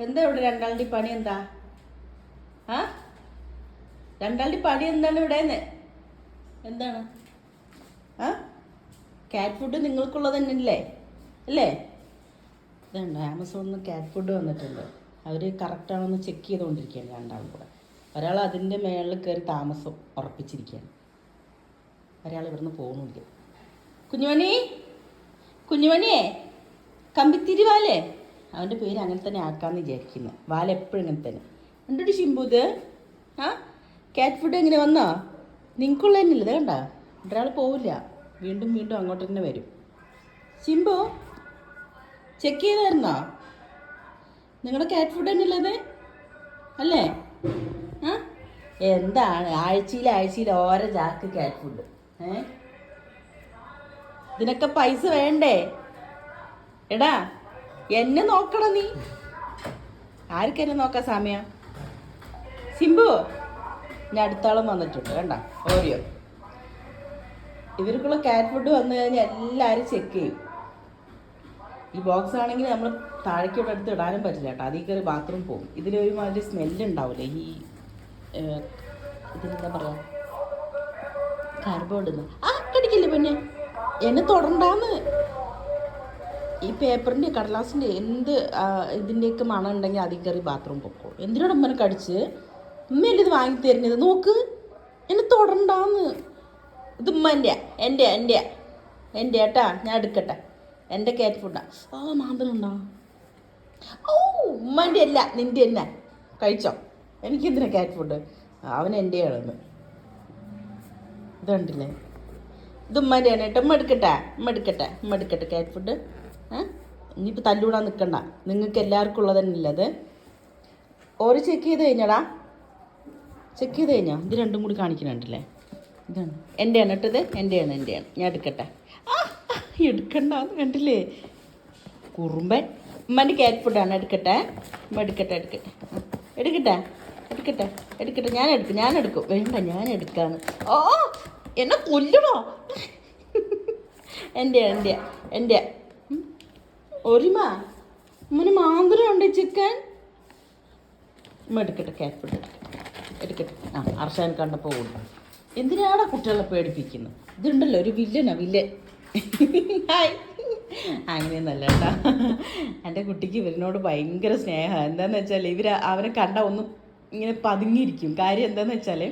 എന്താ ഇവിടെ രണ്ടാളുടെ പണി എന്താ? ആ? രണ്ടാളുടെ പണി എന്താണ് ഇവിടെ? എന്താണ്? ആ? കാറ്റ് ഫുഡ് നിങ്ങൾക്കുള്ളത് തന്നെ അല്ലേ? അല്ലേ? ഇതുണ്ട് ആമസോണിൽ നിന്ന് കാറ്റ് ഫുഡ് വന്നിട്ടുണ്ട്. അവർ കറക്റ്റാണെന്ന് ചെക്ക് ചെയ്തുകൊണ്ടിരിക്കുകയാണ് രണ്ടാളും കൂടെ. ഒരാൾ അതിന്റെ മേളിൽ കയറി താമസം ഉറപ്പിച്ചിരിക്കുകയാണ്. ഒരാൾ ഇവിടുന്ന് പോകുന്നില്ല കുഞ്ഞുമണി കുഞ്ഞുമണിയേ കമ്പിത്തിരി വാലേ അവന്റെ പേര് അങ്ങനെ തന്നെ ആക്കാമെന്ന് വിചാരിക്കുന്നത് വാല എപ്പോഴും ഇങ്ങനെ തന്നെ. ഉണ്ടടി ഇത്? ആ? കാറ്റ് ഫുഡ് എങ്ങനെ വന്നോ? നിങ്ങൾക്കുള്ള തന്നെയല്ലേ ഇത് കണ്ട? ഒരാൾ പോവില്ല. വീണ്ടും വീണ്ടും അങ്ങോട്ട് തന്നെ വരും. ശിമ്പു ചെക്ക് ചെയ്തായിരുന്നോ? നിങ്ങളുടെ കാറ്റ് ഫുഡ് തന്നെയല്ലേ ഇത് അല്ലേ? ആ? എന്താണ്? ആഴ്ചയിൽ ആഴ്ചയിൽ ഓരോ ചാക്ക് കാറ്റ് ഫുഡ് ഏ? ഇതിനൊക്കെ പൈസ വേണ്ടേ? എടാ എന്നെ നോക്കണം നീ? ആർക്കെന്നെ നോക്കാൻ സമയം? സിംബു ഞാൻ അടുത്താളും വന്നിട്ടുണ്ട് കണ്ട? ഓരിയോ ഇവർക്കുള്ള കാറ്റ് ഫുഡ് വന്നു കഴിഞ്ഞാൽ എല്ലാവരും ചെക്ക് ചെയ്യും. ഈ ബോക്സ് ആണെങ്കിൽ നമ്മൾ താഴേക്കോട്ട് എടുത്ത് ഇടാനും പറ്റില്ല കേട്ടോ. അതിൽ കയറി ബാത്റൂം പോകും ഇതിലൊരുമാതിരി സ്മെല്ല് ഉണ്ടാവില്ലേ ഈ ഇതിനെന്താ പറയുക കാർബോർഡ് ആ കടിക്കില്ല പിന്നെ? എന്നെ തൊടണ്ടാന്ന്. ഈ പേപ്പറിന്റെ കടലാസിന്റെ എന്ത് ഇതിന്റെയൊക്കെ മണം ഉണ്ടെങ്കിൽ അതിൽ കയറി ബാത്റൂം പൊക്കോ എന്തിനോട് അമ്മനെ കടിച്ച്? ഉമ്മയല്ലേ ഇത് വാങ്ങി തരുന്നത്? നോക്ക്. എന്നെ തൊടണ്ടാന്ന്. ഇത് ഉമ്മ എന്റെ എന്റെ എന്റെ ഏട്ടാ ഞാൻ എടുക്കട്ടെ. എന്റെ കാറ്റ് ഫുഡാ ആ. മാന്തലുണ്ടോ? ഓ ഉമ്മന്റെ അല്ല നിന്റെ തന്നെ കഴിച്ചോ. എനിക്കെന്തിനാ കാറ്റ് ഫുഡ് അവൻ എന്റെ ആണെന്ന് ഇതുണ്ടല്ലേ? ഇത് ഉമ്മന്റെയാണ് കേട്ടോ ഉമ്മ എടുക്കട്ടെ. ഉമ്മ എടുക്കട്ടെ. ഉമ്മ എടുക്കട്ടെ കാറ്റ് ഫുഡ് ഇനിയിപ്പോൾ തല്ലൂടാൻ നിൽക്കണ്ട നിങ്ങൾക്ക് എല്ലാവർക്കും ഉള്ളത് തന്നെയല്ലേ അത്? ഓര് ചെക്ക് ചെയ്ത് കഴിഞ്ഞടാ. ചെക്ക് ചെയ്ത് കഴിഞ്ഞോ? ഇത് രണ്ടും കൂടി കാണിക്കുന്നുണ്ടല്ലേ ഇതാണ്. എന്റെയാണ് ഇട്ടത് എന്റെയാണ് എന്റെയാണ് ഞാൻ എടുക്കട്ടെ. ആ എടുക്കണ്ട കണ്ടില്ലേ? കുറുമ്പൻ. ഉമ്മന്റെ കാറ്റ് ഫുഡാണ് എടുക്കട്ടെ. ഉമ്മ എടുക്കട്ടെ എടുക്കട്ടെ. എടുക്കട്ടെ. എടുക്കട്ടെ എടുക്കട്ടെ. ഞാൻ എടുക്കും ഞാൻ എടുക്കും. വേണ്ട ഞാൻ എടുക്കാന്ന്. ഓ എന്നെ കൊല്ലണോ? എന്റെ എന്റെ എന്റെ ഒരുമ മുന് മാന്ത്രം ഉണ്ട് ചിക്കൻ. എടുക്കട്ടെ ഫുഡ് എടുക്കട്ടെ. ആ അർഷാൻ കണ്ടപ്പോൾ ഓടും എന്തിനാടാ കുട്ടികളെ പേടിപ്പിക്കുന്നത് ഇതുണ്ടല്ലോ ഒരു വില്ലനാ വില്ലൻ ഹായ്. അങ്ങനെയൊന്നല്ല കേട്ടോ. എന്റെ കുട്ടിക്ക് ഇവരിനോട് ഭയങ്കര സ്നേഹമാണ്. എന്താണെന്ന് വെച്ചാൽ ഇവർ അവനെ കണ്ട ഒന്നും ഇങ്ങനെ പതുങ്ങിയിരിക്കും. കാര്യം എന്താണെന്ന് വെച്ചാൽ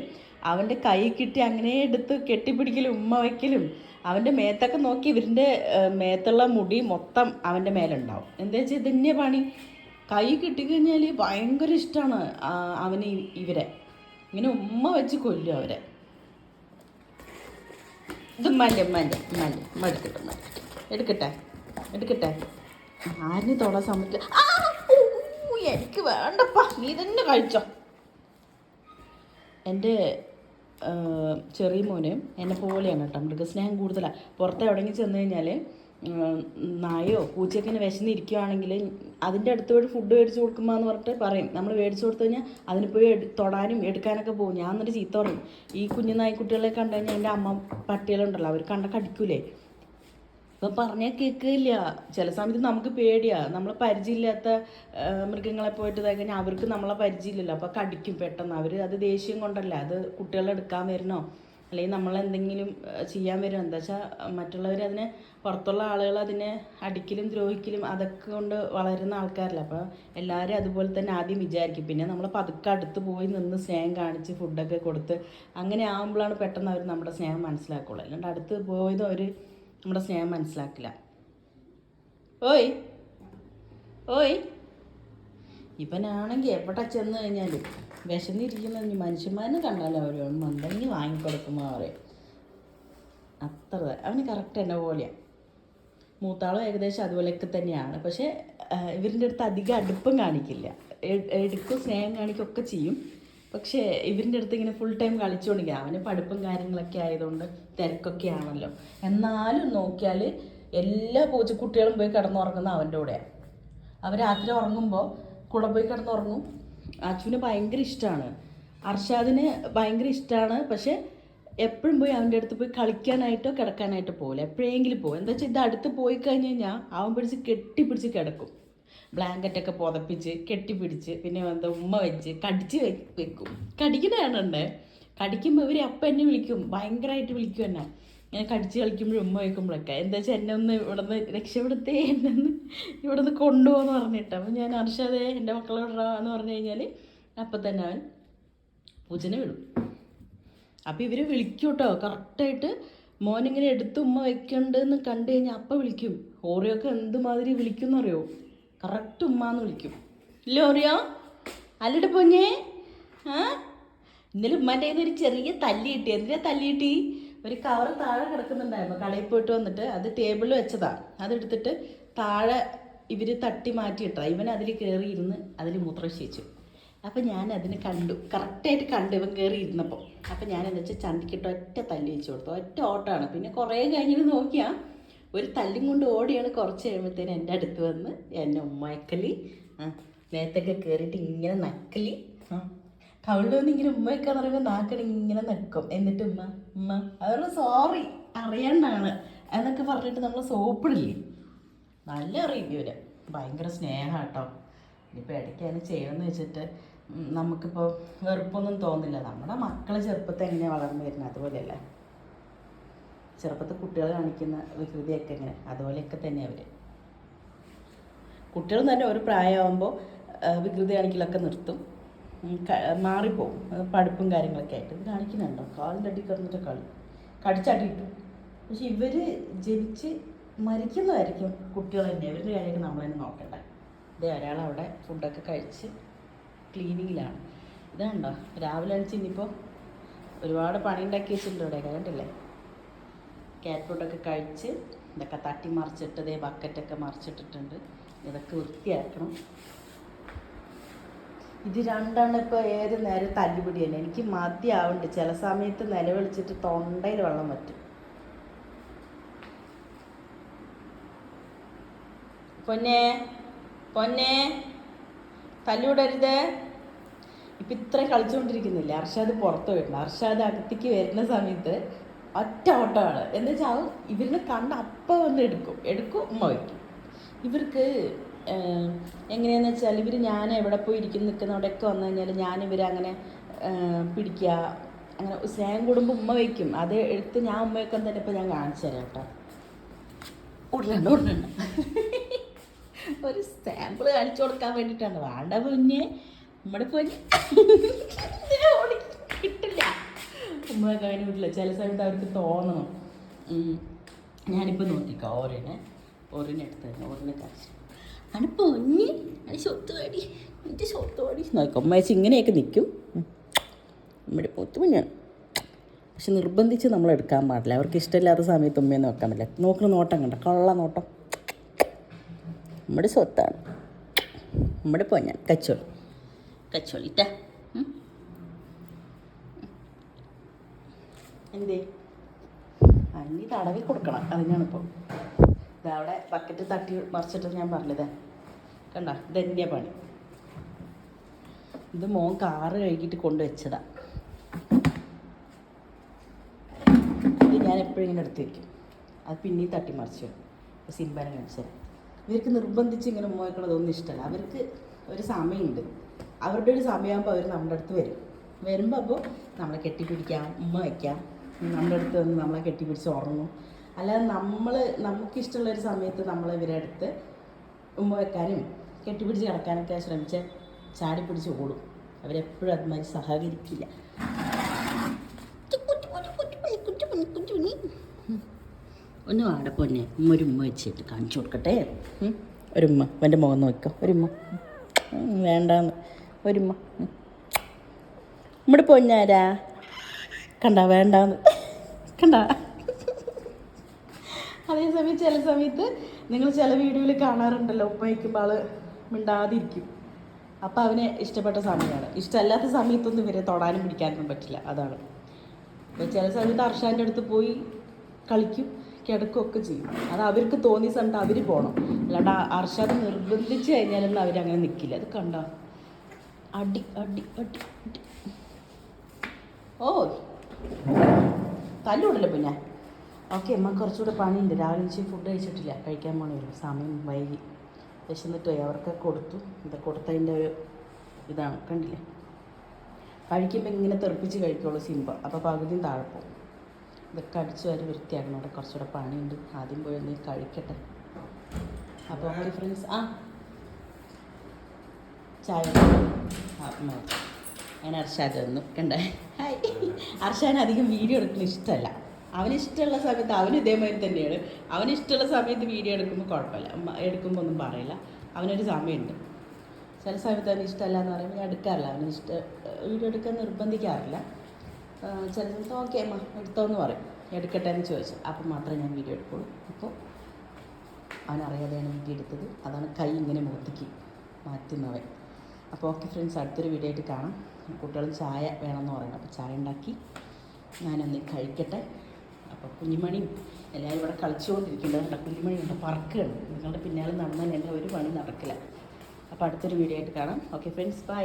അവന്റെ കൈ കിട്ടി അങ്ങനെ എടുത്ത് കെട്ടിപ്പിടിക്കലും ഉമ്മ വയ്ക്കലും. അവന്റെ മേത്തൊക്കെ നോക്കി ഇവരിന്റെ മേത്തുള്ള മുടി മൊത്തം അവന്റെ മേലുണ്ടാവും. എന്താ വെച്ചാൽ ഇതന്നെ പണി? കൈ കിട്ടിക്കഴിഞ്ഞാൽ ഭയങ്കര ഇഷ്ടമാണ് അവന് ഇവരെ. ഇങ്ങനെ ഉമ്മ വെച്ച് കൊല്ലും അവരെ. ഇത് ഉമ്മാന്റെ ഉമ്മാന്റെ ഉമ്മാന്റെ മടുക്കട്ടെ എടുക്കട്ടെ എടുക്കട്ടെ. എടുക്കട്ടെ ആരിനെ തൊടാൻ ഊ, എനിക്ക് വേണ്ടപ്പാ. നീ തന്നെ കഴിച്ചോ. എന്റെ ചെറിയ മോന് എന്നെ പോലെയാണ് കേട്ടോ. മൃഗസ്നേഹം കൂടുതലാണ് പുറത്ത് എവിടെയെങ്കിലും ചെന്ന് കഴിഞ്ഞാൽ നായോ പൂച്ചയൊക്കെ വിശന്നിരിക്കുകയാണെങ്കിൽ അതിന്റെ അടുത്ത് പോയി ഫുഡ് മേടിച്ച് കൊടുക്കുമ്പോൾ എന്ന് പറഞ്ഞിട്ട് പറയും. നമ്മൾ മേടിച്ച് കൊടുത്തു കഴിഞ്ഞാൽ അതിന് പോയി തൊടാനും എടുക്കാനൊക്കെ പോകും. ഞാൻ എന്നിട്ട് ചീത്ത പറയും. ഈ കുഞ്ഞു നായ്ക്കുട്ടികളെ കണ്ടു കഴിഞ്ഞാൽ എന്റെ അമ്മ പട്ടികളുണ്ടല്ലോ അവർ കണ്ട കടിക്കൂലേ ഇപ്പം പറഞ്ഞാൽ കേൾക്കില്ല ചില സമയത്ത് നമുക്ക് പേടിയാ. നമ്മളെ പരിചയമില്ലാത്ത മൃഗങ്ങളെ പോയിട്ട് ഇതായി കഴിഞ്ഞാൽ അവർക്ക് നമ്മളെ പരിചയമില്ലല്ലോ. അപ്പോൾ കടിക്കും പെട്ടെന്ന്. അവർ അത് ദേഷ്യം കൊണ്ടല്ല? അത് കുട്ടികളെ എടുക്കാൻ വരണോ? അല്ലെങ്കിൽ നമ്മളെന്തെങ്കിലും ചെയ്യാൻ വരുമോ എന്താ വെച്ചാൽ മറ്റുള്ളവർ അതിനെ പുറത്തുള്ള ആളുകൾ അതിനെ അടിക്കലും ദ്രോഹിക്കലും അതൊക്കെ കൊണ്ട് വളരുന്ന ആൾക്കാരല്ല? അപ്പോൾ എല്ലാവരും അതുപോലെ തന്നെ ആദ്യം വിചാരിക്കും. പിന്നെ നമ്മൾ പതുക്കെ അടുത്ത് പോയി നിന്ന് സ്നേഹം കാണിച്ച് ഫുഡൊക്കെ കൊടുത്ത് അങ്ങനെ ആകുമ്പോഴാണ് പെട്ടെന്ന് അവർ നമ്മുടെ സ്നേഹം മനസ്സിലാക്കുള്ളൂ. അല്ലാണ്ട് അടുത്ത് പോയത് അവർ നമ്മുടെ സ്നേഹം മനസ്സിലാക്കില്ല. ഓയ്. ഓയ്. ഇവനാണെങ്കിൽ എവിടെ ചെന്ന് കഴിഞ്ഞാൽ വിശന്നിരിക്കുന്ന മനുഷ്യന്മാരെ കണ്ടാലും അവർ എന്തെങ്കിലും വാങ്ങിക്കൊടുക്കുമ്പോൾ പറയും. അത്ര അവന് കറക്റ്റ് എന്നെ പോലെയാണ് മൂത്താളും ഏകദേശം അതുപോലെയൊക്കെ തന്നെയാണ്. പക്ഷേ ഇവരിന്റെ അടുത്ത് അധികം അടുപ്പം കാണിക്കില്ല. എടുക്കും സ്നേഹം കാണിക്കുകയൊക്കെ ചെയ്യും. പക്ഷേ ഇവരിന്റെ അടുത്ത് ഇങ്ങനെ ഫുൾ ടൈം കളിച്ചുകൊണ്ടിരിക്കുക. അവന് പഠിപ്പും കാര്യങ്ങളൊക്കെ ആയതുകൊണ്ട് തിരക്കൊക്കെ ആണല്ലോ എന്നാലും നോക്കിയാൽ എല്ലാ പൂച്ചക്കുട്ടികളും പോയി കിടന്നുറങ്ങുന്ന അവന്റെ കൂടെയാണ് അവർ രാത്രി ഉറങ്ങുമ്പോൾ കൂടെ പോയി കിടന്നുറങ്ങും. അച്ചുവിന് ഭയങ്കര ഇഷ്ടമാണ് അർഷാദിന് ഭയങ്കര ഇഷ്ടമാണ് പക്ഷേ എപ്പോഴും പോയി അവന്റെ അടുത്ത് പോയി കളിക്കാനായിട്ടോ കിടക്കാനായിട്ടോ പോകില്ല എപ്പോഴെങ്കിലും പോകും എന്താ വെച്ചാൽ ഇത് അടുത്ത് പോയി കഴിഞ്ഞ് കഴിഞ്ഞാൽ അവൻ പിടിച്ച് കെട്ടിപ്പിടിച്ച് കിടക്കും. ബ്ലാങ്കറ്റൊക്കെ പുതപ്പിച്ച് കെട്ടിപ്പിടിച്ച് പിന്നെ എന്താ ഉമ്മ വെച്ച് കടിച്ച് വെക്കും. വെക്കും കടിക്കണതാണുണ്ട് കടിക്കുമ്പോൾ ഇവർ അപ്പം എന്നെ വിളിക്കും. ഭയങ്കരമായിട്ട് വിളിക്കും എന്നെ. ഇങ്ങനെ കടിച്ച് കളിക്കുമ്പോഴും ഉമ്മ വയ്ക്കുമ്പോഴൊക്കെ എന്താ വെച്ചാൽ എന്നെ ഒന്ന് ഇവിടെ നിന്ന് രക്ഷപ്പെടുത്തേ? എന്നെ ഒന്ന് ഇവിടെ നിന്ന് കൊണ്ടുപോകുമെന്ന് പറഞ്ഞിട്ട്. അപ്പം ഞാൻ അർഷാദേ എന്റെ മക്കളെ എന്ന് പറഞ്ഞു കഴിഞ്ഞാൽ അപ്പം തന്നെ അവൻ പൂജനെ വിടും. അപ്പം ഇവർ വിളിക്കും കേട്ടോ കറക്റ്റായിട്ട് മോനിങ്ങനെ എടുത്ത് ഉമ്മ വെക്കണ്ടെന്ന് കണ്ടു കഴിഞ്ഞാൽ അപ്പം വിളിക്കും. ഓറിയൊക്കെ എന്തുമാതിരി വിളിക്കും എന്നറിയോ കറക്റ്റ് ഉമ്മ എന്ന് വിളിക്കും. ഇല്ല ഓറിയോ? അല്ലട പൊഞ്ഞേ ആ? ഇന്നലെ ഉമ്മാന്റെ കയ്യിൽ നിന്ന് ഒരു ചെറിയ തല്ലി കിട്ടി. എന്തിനാ തല്ലി കിട്ടി? ഒരു കവർ താഴെ കിടക്കുന്നുണ്ടായിരുന്നു. കടയിൽ പോയിട്ട് വന്നിട്ട് അത് ടേബിളിൽ വെച്ചതാ. അതെടുത്തിട്ട് താഴെ ഇവർ തട്ടി മാറ്റിയിട്ടാ. ഇവൻ അതിൽ കയറി ഇരുന്ന് അതിൽ മൂത്രശിച്ചു അപ്പം ഞാൻ അതിന് കണ്ടു. കറക്റ്റായിട്ട് കണ്ടു ഇവൻ കയറി ഇരുന്നപ്പോൾ അപ്പം ഞാൻ എന്താ വെച്ചാൽ ചന്തിക്കിട്ട് ഒറ്റ തല്ലി വെച്ച് കൊടുത്തു. ഒറ്റ ഓട്ടമാണ് പിന്നെ കുറേ കഴിഞ്ഞിട്ട് നോക്കിയാൽ ഒരു തല്ലും കൊണ്ട് ഓടിയാണ് കുറച്ച് കഴിയുമ്പോഴത്തേന് എന്റെ അടുത്ത് വന്ന് എന്നെ ഉമ്മയക്കലി. ആ നേരത്തൊക്കെ കയറിയിട്ട് ഇങ്ങനെ നക്കലി. ആ. വന്ന് ഇങ്ങനെ ഉമ്മയൊക്കെ പറയുമ്പോൾ നാക്കടി ഇങ്ങനെ നിൽക്കും എന്നിട്ട് ഉമ്മ ഉമ്മ അവരുടെ സോറി അറിയണ്ടാണ് എന്നൊക്കെ പറഞ്ഞിട്ട് നമ്മൾ സോപ്പിടില്ലേ? നല്ല അറിയും ഇവർ ഭയങ്കര സ്നേഹം കേട്ടോ ഇനിയിപ്പോൾ ഇടയ്ക്ക് ചെയ്യണമെന്ന് വെച്ചിട്ട് നമുക്കിപ്പോൾ വെറുപ്പൊന്നും തോന്നില്ല. നമ്മുടെ മക്കൾ ചെറുപ്പത്തെ എങ്ങനെയാണ് വളർന്നു വരുന്നത്? അതുപോലെയല്ലേ? ചെറുപ്പത്തിൽ കുട്ടികൾ കാണിക്കുന്ന വികൃതിയൊക്കെ എങ്ങനെ അതുപോലെയൊക്കെ തന്നെ അവർ കുട്ടികൾ തന്നെ ഒരു പ്രായമാകുമ്പോൾ വികൃതി കാണിക്കലൊക്കെ നിർത്തും. മാറിപ്പോവും. പഠിപ്പും കാര്യങ്ങളൊക്കെ ആയിട്ട്. കാണിക്കുന്നുണ്ടോ? കാലിന്റെ അടി കിടന്നിട്ട് കളി. കടിച്ചടിയിട്ടു പക്ഷെ ഇവർ ജനിച്ച് മരിക്കുന്നതായിരിക്കും കുട്ടികൾ തന്നെ. ഇവരുടെ കാര്യമൊക്കെ നമ്മൾ തന്നെ നോക്കണ്ട. ഇത് ഒരാളവിടെ ഫുഡൊക്കെ കഴിച്ച് ക്ലീനിങ്ങിലാണ്. ഇതാണ്ടോ രാവിലെ അണിച്ച് ഇനിയിപ്പോൾ ഒരുപാട് പണി ഉണ്ടാക്കി വെച്ചിട്ടുണ്ട് ഇവിടെ. കണ്ടില്ലേ ക്യാറ്റ് ഫുഡൊക്കെ കഴിച്ച് ഇതൊക്കെ തട്ടി മറിച്ചിട്ട് ബക്കറ്റൊക്കെ മറിച്ചിട്ടിട്ടുണ്ട്. ഇതൊക്കെ വൃത്തിയാക്കണം. ഇത് രണ്ടാണ് ഇപ്പോൾ ഏത് നേരം തല്ലുപിടി തന്നെ. എനിക്ക് മതിയാവുന്നുണ്ട് ചില സമയത്ത് നിലവിളിച്ചിട്ട് തൊണ്ടയിൽ വെള്ളം പറ്റും. പൊന്നെ പൊന്നെ തല്ലുവിടരുത്. ഇപ്പം ഇത്ര കളിച്ചുകൊണ്ടിരിക്കുന്നില്ല? അർഷാദ് പുറത്ത് പോയിട്ടുണ്ട്. അർഷാദ് അകത്തേക്ക് വരുന്ന സമയത്ത് ഒറ്റ ഓട്ടമാണ്. എന്ന് വെച്ചാൽ ഇവരിനെ കണ്ട് അപ്പം വന്ന് എടുക്കും. എടുക്കും ഉമ്മ വയ്ക്കും. ഇവർക്ക് എങ്ങനെയാന്ന് വെച്ചാൽ ഇവർ ഞാൻ എവിടെ പോയി ഇരിക്കുന്ന നിൽക്കുന്നവിടെയൊക്കെ വന്നു കഴിഞ്ഞാൽ ഞാൻ ഇവരെ അങ്ങനെ പിടിക്കുക. അങ്ങനെ സ്നേഹം കൂടുമ്പോൾ ഉമ്മ വയ്ക്കും. അത് എടുത്ത് ഞാൻ ഉമ്മ വയ്ക്കാൻ തന്നെ ഇപ്പം ഞാൻ കാണിച്ചു തരാം കേട്ടോ. ഉടലുണ്ട് ഉടലുണ്ട് ഒരു സാമ്പിൾ കാണിച്ചു കൊടുക്കാൻ വേണ്ടിയിട്ടാണ്. വേണ്ട പൊന്നെ. നമ്മുടെ ഓടി കിട്ടില്ല. ഉമ്മ കഴിഞ്ഞ കിട്ടില്ല. ചില സമയത്ത് അവർക്ക് തോന്നണം. ഞാനിപ്പോൾ നോക്കിക്കോ ഓരോനെ ഓരോനെ എടുത്ത് ഓരോനെ കാണിച്ചു ആണ് പൊന്നി അത് സ്വത്ത് എന്നിട്ട് എന്റെ സ്വത്ത് പാടി നോക്കാം ഉമ്മ ഇങ്ങനെയൊക്കെ നിൽക്കും. നമ്മുടെ പൊത്തു കുഞ്ഞാണ് പക്ഷെ നിർബന്ധിച്ച് നമ്മൾ എടുക്കാൻ പാടില്ല. അവർക്ക് ഇഷ്ടമില്ലാത്ത സമയത്ത് ഉമ്മയെ നോക്കാൻ പറ്റില്ല. നോക്കുന്ന നോട്ടം കണ്ട? കള്ള നോട്ടം. നമ്മുടെ സ്വത്താണ്. നമ്മുടെ പൊന്ന കച്ചോളി. കച്ചോളിട്ടാ എന്തേ? അന്നി തടവി കൊടുക്കണം. അതിനാണിപ്പോൾ ഇതവിടെ ബക്കറ്റ് തട്ടി മറിച്ചിട്ട് ഞാൻ പറഞ്ഞത് കണ്ട? ഇതെന്റെ പണി. ഇത് മോൻ കാറ് കഴുകിയിട്ട് കൊണ്ടുവച്ചതാ ഇത് ഞാൻ എപ്പോഴും ഇങ്ങനെ എടുത്ത് വെക്കും. അത് പിന്നെയും തട്ടി മറിച്ചു വെക്കും. സിംബാനെ കാണിച്ചത് ഇവർക്ക് നിർബന്ധിച്ച് ഇങ്ങനെ ഉമ്മവെക്കണതൊന്നും ഇഷ്ടമല്ല അവർക്ക് ഒരു സമയമുണ്ട്. അവരുടെ ഒരു സമയമാകുമ്പോൾ അവർ നമ്മുടെ അടുത്ത് വരും. വരുമ്പോൾ അപ്പോൾ നമ്മളെ കെട്ടിപ്പിടിക്കാം ഉമ്മ വയ്ക്കാം. നമ്മുടെ അടുത്ത് വന്ന് നമ്മളെ കെട്ടിപ്പിടിച്ച് ഉറങ്ങും. അല്ലാതെ നമ്മൾ നമുക്കിഷ്ടമുള്ള ഒരു സമയത്ത് നമ്മൾ ഇവരെ അടുത്ത് ഉമ്മ വെക്കാനും കെട്ടിപ്പിടിച്ച് കിടക്കാനൊക്കെ ശ്രമിച്ച് ചാടി പിടിച്ച് ഓടും. അവരെപ്പോഴും അതുമാതിരി സഹകരിക്കില്ല. ഒന്ന് ആടെ പൊന്നെ. ഉമ്മ ഒരു ഉമ്മ വെച്ചിട്ട് കാണിച്ചു കൊടുക്കട്ടെ. ഒരുമ്മ ഒരു ഉമ്മ. എന്റെ മുഖം നോക്കാം ഒരുമ്മ ഒരുമ്മ വേണ്ടാന്ന്. ഒരു ഉമ്മ. നമ്മുടെ പൊന്നാരാ? കണ്ട വേണ്ടാന്ന്. കണ്ട? അതേസമയം ചില സമയത്ത് നിങ്ങൾ ചില വീഡിയോയിൽ കാണാറുണ്ടല്ലോ ഉപ്പ വയ്ക്കുമ്പോൾ ആൾ മിണ്ടാതിരിക്കും. അപ്പോൾ അവന് ഇഷ്ടപ്പെട്ട സമയമാണ്. ഇഷ്ടമല്ലാത്ത സമയത്തൊന്നും ഇവരെ തൊടാനും പിടിക്കാനൊന്നും പറ്റില്ല അതാണ്. അപ്പോൾ ചില സമയത്ത് അർഷാന്റെ അടുത്ത് പോയി കളിക്കും കിടക്കുകയൊക്കെ ചെയ്യും. അത് അവർക്ക് തോന്നിയ സമയത്ത് അവർ പോകണം അല്ലാണ്ട് അർഷാദ് നിർബന്ധിച്ച് കഴിഞ്ഞാലൊന്നും അവരങ്ങനെ നിൽക്കില്ല അത് കണ്ട? അടി അടി അടി അടി. ഓ തല്ലുണ്ടല്ലോ പിന്നെ? ഓക്കെ അമ്മ കുറച്ചുകൂടെ പണിയുണ്ട്. രാവിലെ വെച്ച് ഫുഡ് കഴിച്ചിട്ടില്ല. കഴിക്കാൻ പോണേ സമയം വൈകി. വിശന്നിട്ട് പോയി. അവർക്ക് കൊടുത്തു. ഇത് കൊടുത്തതിന്റെ ഒരു ഇതാണ്. കണ്ടില്ലേ? കഴിക്കുമ്പോൾ ഇങ്ങനെ തെറിപ്പിച്ച് കഴിക്കുള്ളൂ സിമ്പ അപ്പോൾ പകുതിയും താഴെ ഇതൊക്കെ അടിച്ചു വരെ വൃത്തിയാക്കണം. അവിടെ കുറച്ചുകൂടെ പണിയുണ്ട്. ആദ്യം പോയി ഒന്ന് കഴിക്കട്ടെ. അപ്പോൾ ഓക്കെ ഫ്രണ്ട്സ് ആ. ചായ. ഞാൻ അർഷാദ് വന്നു. കണ്ടേ? ഹായ്. അർഷാൻ അധികം വീഡിയോ എടുക്കുന്ന ഇഷ്ടമല്ല. അവന് ഇഷ്ടമുള്ള സമയത്ത് അവന് ഇതേമാതിരി തന്നെയാണ്. അവനിഷ്ടമുള്ള സമയത്ത് വീഡിയോ എടുക്കുമ്പോൾ കുഴപ്പമില്ല. എടുക്കുമ്പോൾ ഒന്നും പറയില്ല. അവനൊരു സമയമുണ്ട്. ചില സമയത്ത് അവന് ഇഷ്ടമല്ല എന്ന് പറയുമ്പോൾ ഞാൻ എടുക്കാറില്ല. അവന് ഇഷ്ട വീഡിയോ എടുക്കാൻ നിർബന്ധിക്കാറില്ല. ചില സമയത്ത് ഓക്കെ അമ്മ എടുത്തോ എന്ന് പറയും. എടുക്കട്ടെ എന്ന് ചോദിച്ചു. അപ്പം മാത്രമേ ഞാൻ വീഡിയോ എടുക്കുള്ളൂ. അപ്പോൾ അവനറിയാതെയാണ് വീഡിയോ എടുത്തത്. അതാണ് കൈ ഇങ്ങനെ മുഖത്തേക്ക് മാറ്റുന്നവൻ അപ്പോൾ ഓക്കെ ഫ്രണ്ട്സ് അടുത്തൊരു വീഡിയോ ആയിട്ട് കാണാം. കുട്ടികളും ചായ വേണമെന്ന് പറയുന്നത് അപ്പോൾ ചായ ഉണ്ടാക്കി ഞാനൊന്ന് കഴിക്കട്ടെ. അപ്പോൾ കുഞ്ഞുമണിയും എല്ലാവരും ഇവിടെ കളിച്ചുകൊണ്ടിരിക്കുന്നുണ്ട്. കുഞ്ഞുമണി ഉണ്ട് പറക്കുകയാണ്. നിങ്ങളുടെ പിന്നാലെ നടന്നാൽ എന്റെ ഒരു പണി നടക്കില്ല. അപ്പോൾ അടുത്തൊരു വീഡിയോ ആയിട്ട് കാണാം. Okay friends bye